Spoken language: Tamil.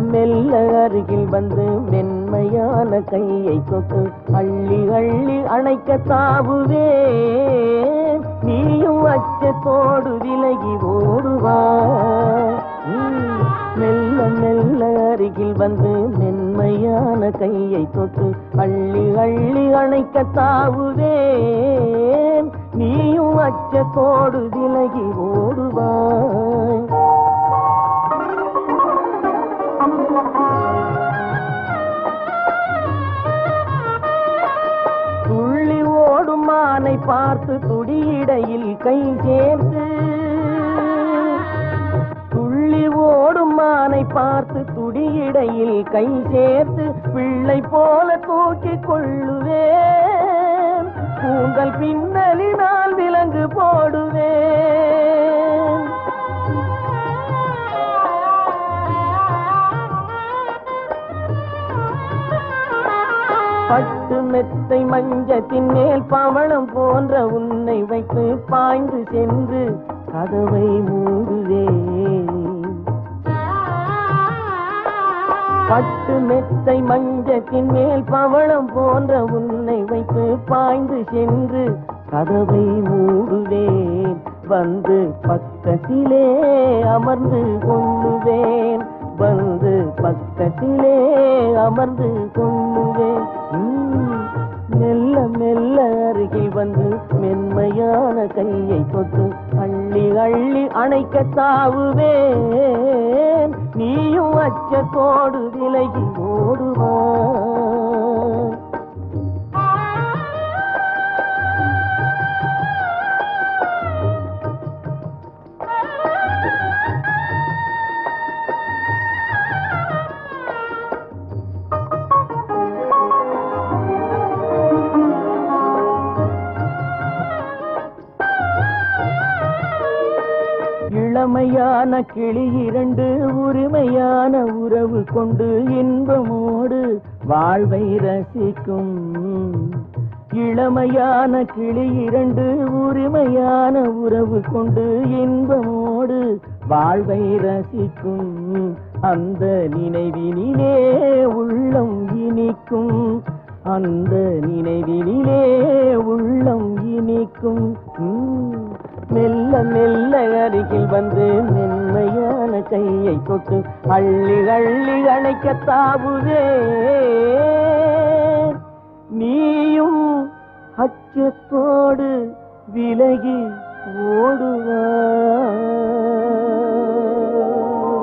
மெல்ல அருகில் வந்து மென்மையான கையை கொக்கு அள்ளி அள்ளி அணைக்க தாவுவே நீயும் அச்சத்தோடு விலகி ஓடுவா. மெல்ல மெல்ல அருகில் வந்து மென்மையான கையை தொட்டு அள்ளி அள்ளி அணைக்க தாவுவே நீயும் அச்சத்தோடு விலகி ஓடுவா. பார்த்து துடியிடையில் கை சேர்த்து துள்ளி ஓடும் மானை பார்த்து துடியிடையில் கை சேர்த்து பிள்ளை போல தூக்கி கொள்ளுவேன். கூந்தல் பின்னலினால் விலங்கு போடுவேன். பட்டு மெத்தை மஞ்சத்தின் மேல் பவளம் போன்ற உன்னை வைத்து பாய்ந்து சென்று கதவை மூடுவேன் பட்டு மெத்தை மஞ்சத்தின் மேல் பவளம் போன்ற உன்னை வைத்து பாய்ந்து சென்று கதவை மூடுவேன். வந்து பக்கத்திலே அமர்ந்து கொள்ளுவேன் வந்து மென்மையான கையை தொட்டு அள்ளி அள்ளி அணைக்க தாவுவே நீயும் அச்சத்தோடு விலகி ஓடுவான் கடமையான கிளி இரண்டு உரிமையான உறவு கொண்டு இன்பமோடு வாழ்வை ரசிக்கும். இளமையான கிளி இரண்டு உரிமையான உறவு கொண்டு இன்பமோடு வாழ்வை ரசிக்கும். அந்த நினைவினிலே உள்ளம் இனிக்கும். அந்த நினைவினிலே அருகில் வந்து மென்மையான கையை தொட்டு அள்ளி அள்ளி அணைக்க தாவுதே. நீயும் அச்சத்தோடு விலகி ஓடுவாய்